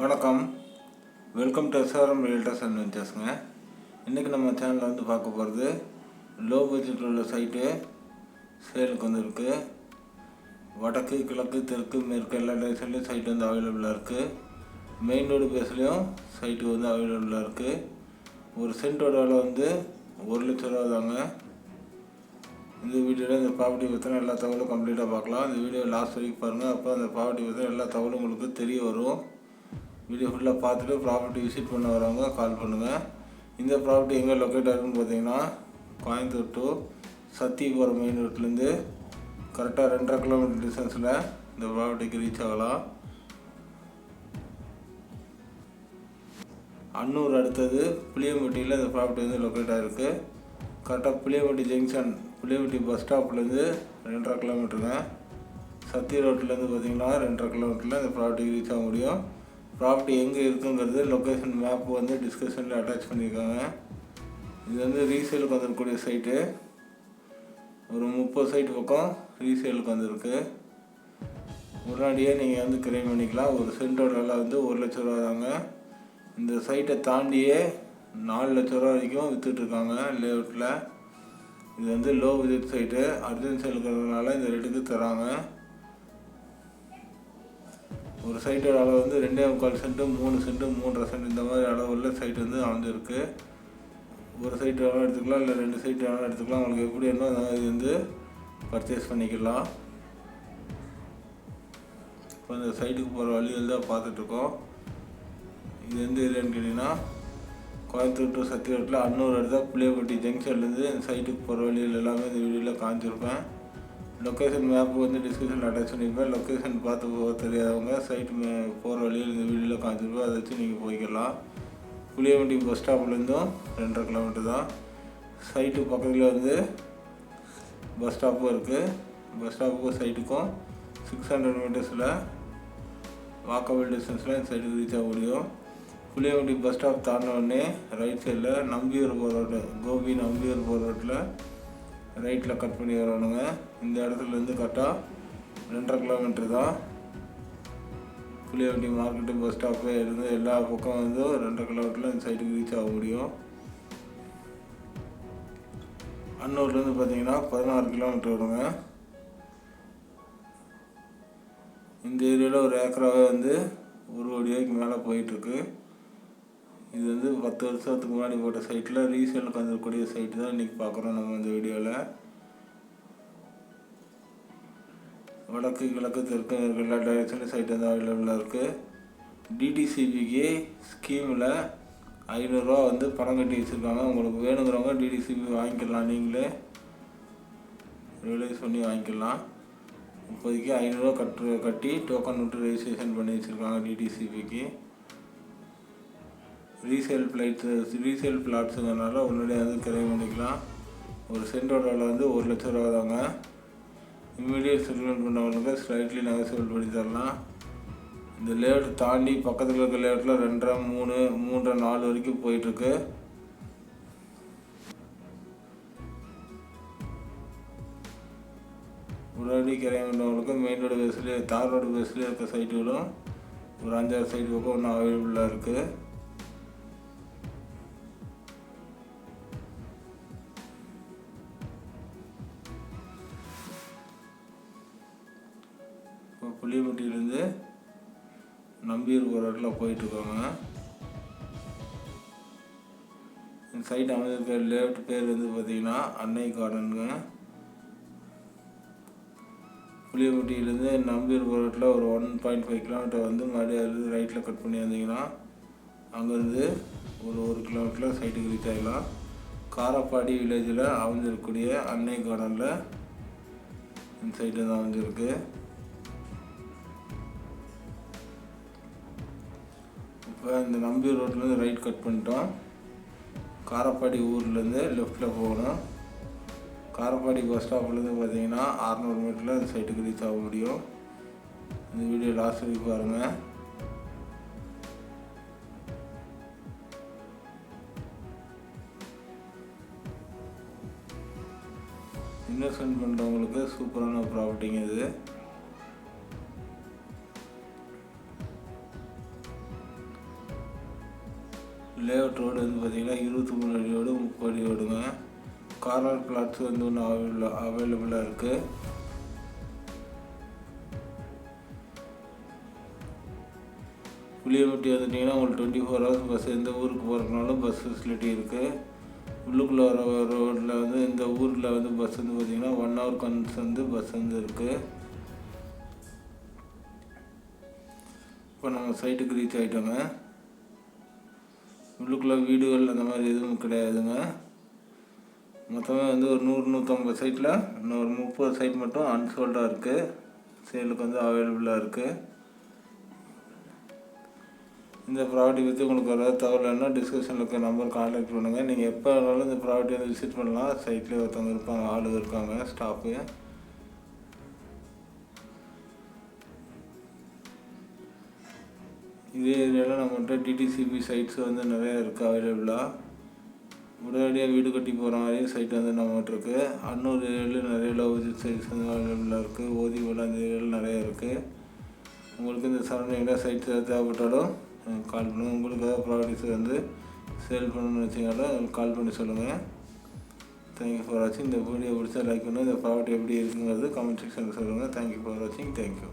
வணக்கம். Welcome to SRM realtors and வெஞ்சர்ஸுங்க இன்றைக்கி நம்ம சேனலில் வந்து பார்க்க போகிறது லோ பட்ஜெட்டில் உள்ள சைட்டு சேலுக்கு வந்துருக்கு வடக்கு கிழக்கு தெற்கு மேற்கு எல்லா டேஸ்லேயும் சைட்டு வந்து அவைலபிளாக இருக்குது மெயின் ரோடு பேஸ்லேயும் சைட்டு வந்து அவைலபிளாக இருக்குது ஒரு சென்ட்டோட விலை வந்து ஒரு லட்ச ரூபா தாங்க. இந்த வீடியோவில் இந்த ப்ராப்பர்ட்டி பற்றின எல்லா தகவலும் கம்ப்ளீட்டாக பார்க்கலாம். இந்த வீடியோ லாஸ்ட் வரைக்கும் பாருங்கள் அப்போ அந்த ப்ராப்பர்ட்டி பற்றின எல்லா தகவலும் உங்களுக்கு தெரிய வரும். வீடியோ ஃபுல்லாக பார்த்துட்டு ப்ராப்பர்ட்டி விசிட் பண்ண வரவங்க கால் பண்ணுங்கள் இந்த ப்ராப்பர்ட்டி எங்கே லொக்கேட் ஆகுதுன்னு பார்த்தீங்கன்னா கோயம்புத்தூர் டு சத்தியபுரம் மெயின் ரோட்லேருந்து கரெக்டாக ரெண்டரை கிலோமீட்டர் டிஸ்டன்ஸில் இந்த ப்ராப்பர்ட்டிக்கு ரீச் ஆகலாம். அன்னூர் அடுத்தது புளியம்பட்டியில் இந்த ப்ராப்பர்ட்டி வந்து லொக்கேட் ஆகிருக்கு கரெக்டாக புளியம்பட்டி ஜங்ஷன் புளியம்பட்டி பஸ் ஸ்டாப்லேருந்து ரெண்டரை கிலோமீட்டருங்க சத்தி ரோட்லேருந்து பார்த்தீங்கன்னா ரெண்டரை கிலோமீட்டரில் இந்த ப்ராப்பர்ட்டிக்கு ரீச் ஆக முடியும். ப்ராப்பர்ட்டி எங்கே இருக்குங்கிறது லொக்கேஷன் மேப் வந்து டிஸ்கஷனில் அட்டாச் பண்ணியிருக்காங்க. இது வந்து ரீசேலுக்கு வந்துருக்கக்கூடிய சைட்டு ஒரு முப்பது சைட்டு பக்கம் ரீசேலுக்கு வந்திருக்கு. முன்னாடியே நீங்கள் வந்து கிரைம் பண்ணிக்கலாம். ஒரு சென்டோட விலை வந்து ஒரு லட்ச ரூபா தாங்க. இந்த சைட்டை தாண்டியே நாலு லட்ச ரூபா வரைக்கும் விற்றுட்ருக்காங்க லேஅவுட்டில் இது வந்து லோ விசிட் சைட்டு அர்ஜென்ட் சேல் இருக்கிறதுனால இந்த ரேட்டுக்கு தராங்க. ஒரு சைட்டோட அளவு வந்து ரெண்டே முக்கால் சென்ட்டு மூணு சென்ட்டு மூன்றரை சென்ட் இந்த மாதிரி அளவுள்ள சைட் வந்து அமைஞ்சிருக்கு. ஒரு சைட்டு வேணால் எடுத்துக்கலாம் இல்லை ரெண்டு சைட்டு வேணால் எடுத்துக்கலாம். உங்களுக்கு எப்படி வேணுமோ அந்த மாதிரி வந்து பர்ச்சேஸ் பண்ணிக்கலாம். இப்போ இந்த சைட்டுக்கு போகிற வழியில் தான் பார்த்துட்ருக்கோம். இது எந்த ஏரியான்னு கேட்டிங்கன்னா கோயம்புத்தூர் டு சத்தியரோட்டில் அன்னூர் இடத்துல புளியப்பட்டி ஜங்ஷன்லேருந்து இந்த சைட்டுக்கு போகிற வழியில் எல்லாமே இந்த வீடியோவில் காமிச்சிருப்பேன். லொக்கேஷன் மேப் வந்து டிஸ்கிரிப்ஷனில் அட்டாச் பண்ணியிருப்பேன். லொக்கேஷன் பார்த்து போக தெரியாதவங்க சைட்டு மே போகிற வழியில் இந்த வீடியோவில் காமிச்சிருப்பேன். அதை வச்சு நீங்கள் போய்க்கலாம். புளியம்பட்டி பஸ் ஸ்டாப்லேருந்தும் ரெண்டரை கிலோமீட்டர் தான். சைட்டு பக்கத்தில் வந்து பஸ் ஸ்டாப்பும் இருக்குது பஸ் ஸ்டாப்புக்கும் சைட்டுக்கும் சிக்ஸ் ஹண்ட்ரட் மீட்டர்ஸில் வாக்கபிள் டிஸ்டன்ஸில் இந்த சைடுக்கு ரீச் ஆக முடியும். புளியம்பட்டி பஸ் ஸ்டாப் தாண்டின உடனே ரைட் சைடில் நம்பியூர் போகிற ரோடு கோபி நம்பியூர் போகிற ரோட்டில் ரைட்டில் கட் பண்ணி வரணுங்க இந்த இடத்துலேருந்து கரெக்டாக ரெண்டரை கிலோமீட்டர் தான். புளியவண்டி மார்க்கெட்டு பஸ் ஸ்டாப்பு இருந்து எல்லா பக்கம் வந்து ரெண்டரை கிலோமீட்டரில் இந்த சைடுக்கு ரீச் ஆக முடியும். அன்னூர்லேருந்து பார்த்தீங்கன்னா பதினாறு கிலோமீட்டர் வருங்க. இந்த ஏரியாவில் ஒரு ஏக்கராகவே வந்து ஒரு கோடி ரூபாய்க்கு மேலே போயிட்டுருக்கு இது வந்து பத்து வருஷத்துக்கு முன்னாடி போட்ட சைட்டில் ரீசேலுக்கு கந்தக்கூடிய சைட்டு தான் இன்றைக்கி பார்க்குறோம் நம்ம இந்த வீடியோவில் வடக்கு கிழக்கு தெற்கு எல்லா டைரக்ஷன்லையும் சைட் வந்து அவைலபிளாக இருக்குது டிடிசிபிக்கு ஸ்கீமில் ஐநூறுரூவா வந்து பணம் கட்டி வச்சுருக்காங்க. உங்களுக்கு வேணுங்கிறவங்க டிடிசிபி வாங்கிக்கலாம். நீங்களே ரியலைஸ் பண்ணி வாங்கிக்கலாம். இப்போதைக்கு ஐநூறுரூவா கட்டு கட்டி டோக்கன் விட்டு ரெஜிஸ்ட்ரேஷன் பண்ணி வச்சுருக்காங்க டிடிசிபிக்கு ரீசேல் ஃப்ளைட்ஸு ரீசேல் பிளாட்ஸுங்கிறனால உடனடியாக வந்து கிரைம் பண்ணிக்கலாம். ஒரு சென்டோட விலை வந்து ஒரு லட்ச ரூபா தாங்க. இம்மீடியட் செட்டில்மெண்ட் பண்ணவங்களுக்கு ஸ்லைட்லி நெகசிபிள் பண்ணி தரலாம். இந்த லேஅவுட் தாண்டி பக்கத்தில் இருக்க லேஅவுட்டில் ரெண்டரை மூணு மூன்றரை நாலு வரைக்கும் போயிட்டுருக்கு. உடனடி கிரைம் பண்ணவங்களுக்கு மெயின் ரோடு பேஸ்லேயே தார் ரோடு பேஸ்லேயே இருக்க சைட்டுகளும் ஒரு அஞ்சாறு சைட்டு பக்கம் ஒன்றும் அவைலபிளாக இருக்குது நம்பியூர் போகிற இடத்துல போயிட்டுருக்காங்க. இந்த சைட் அமைந்திருக்க லேஃப்ட் பேர் வந்து பார்த்தீங்கன்னா அன்னை கார்டனுங்க புளியம்பட்டியிலேருந்து நம்பியூர் போகிற ஒரு ஒன் பாயிண்ட் ஃபைவ் கிலோமீட்டர் வந்து மறுபடியும் ரைட்டில் கட் பண்ணி வந்தீங்கன்னா அங்கேருந்து ஒரு ஒரு கிலோமீட்டரில் சைட்டுக்கு ரீச் ஆகிடலாம் காரப்பாடி வில்லேஜில் அமைஞ்சிருக்கக்கூடிய அன்னை கார்டனில் இந்த சைட்டு தான் அமைஞ்சிருக்கு. இந்த நம்பி ரோட்லேருந்து ரைட் கட் பண்ணிட்டோம். காரப்பாடி ஊர்லேருந்து லெஃப்டில் போகணும். காரப்பாடி பஸ் ஸ்டாப்லேருந்து பார்த்தீங்கன்னா அறநூறு மீட்டரில் அந்த சைட்டுக்கு ரீச் ஆக முடியும். இந்த வீடியோ லாஸ்ட் வரைக்கும் பாருங்கள் இன்வெஸ்ட்மெண்ட் பண்ணுறவங்களுக்கு சூப்பரான ப்ராப்பர்ட்டிங்க இது. லேஅவுட் ரோடு வந்து பார்த்திங்கன்னா இருபத்தி மூணு அடி ரோடு முப்பது அடி ஓடுங்க கார்னர் பிளாட்ஸ் வந்து ஒன்று அவைலபிள் அவைலபிளாக இருக்குது புளியம்பட்டி வந்துட்டிங்கன்னா உங்களுக்கு டுவெண்ட்டி ஃபோர் ஹவர்ஸ் பஸ் எந்த ஊருக்கு போகிறதுனாலும் பஸ் ஃபெசிலிட்டி இருக்குது உள்ளுக்குள்ளே வர ரோட்டில் வந்து இந்த ஊரில் வந்து பஸ் வந்து பார்த்திங்கன்னா ஒன் ஹவர் கன்ஸ் வந்து பஸ் வந்து இருக்குது இப்போ நம்ம சைட்டுக்கு ரீச் ஆகிட்டோங்க உள்ளுக்குள்ளே வீடுகள் அந்த மாதிரி எதுவும் கிடையாதுங்க. மொத்தமாக வந்து ஒரு நூறு நூற்றம்பது சைட்டில் இன்னும் ஒரு முப்பது சைட் மட்டும் அன்சோல்டாக இருக்குது சேலுக்கு வந்து அவைலபிளாக இருக்குது இந்த ப்ராப்பர்ட்டி பற்றி உங்களுக்கு ஏதாவது தகவல்னா டிஸ்கிரிப்ஷனில் இருக்க நம்பர் கான்டாக்ட் பண்ணுங்கள் நீங்கள் எப்போ வேணாலும் இந்த ப்ராப்பர்ட்டி வந்து விசிட் பண்ணலாம். சைட்லேயே ஒருத்தவங்க இருப்பாங்க ஆளுங்க இருக்காங்க ஸ்டாஃபு இதே ஏரியாவில் நம்மகிட்ட டிடிசிபி சைட்ஸ் வந்து நிறைய இருக்குது அவைலபிளாக உடனடியாக வீடு கட்டி போகிற மாதிரி சைட் வந்து நம்மகிட்ட இருக்குது அன்னூர் ஏரியாவில் நிறைய லவ் சைட்ஸ் வந்து அவைலபிளாக இருக்குது ஓதிமலை அந்த ஏரியாவில் நிறைய இருக்குது உங்களுக்கு இந்த சரௌண்டிங்கில் சைட்ஸ் எதாவது தேவைப்பட்டாலும் கால் பண்ணுங்கள் உங்களுக்கு ஏதாவது ப்ராப்பர்ட்டிஸ் வந்து சேல் பண்ணணும்னு வச்சிங்கனாலும் கால் பண்ணி சொல்லுங்கள் தேங்க்யூ ஃபார் வாட்சிங் இந்த வீடியோ பிடிச்சா லைக் பண்ணுங்கள் இந்த ப்ராப்பர்ட்டி எப்படி இருக்குங்கிறது கமெண்ட் செக்ஷனில் சொல்லுங்கள் தேங்க்யூ ஃபார் வாட்சிங் தேங்க்யூ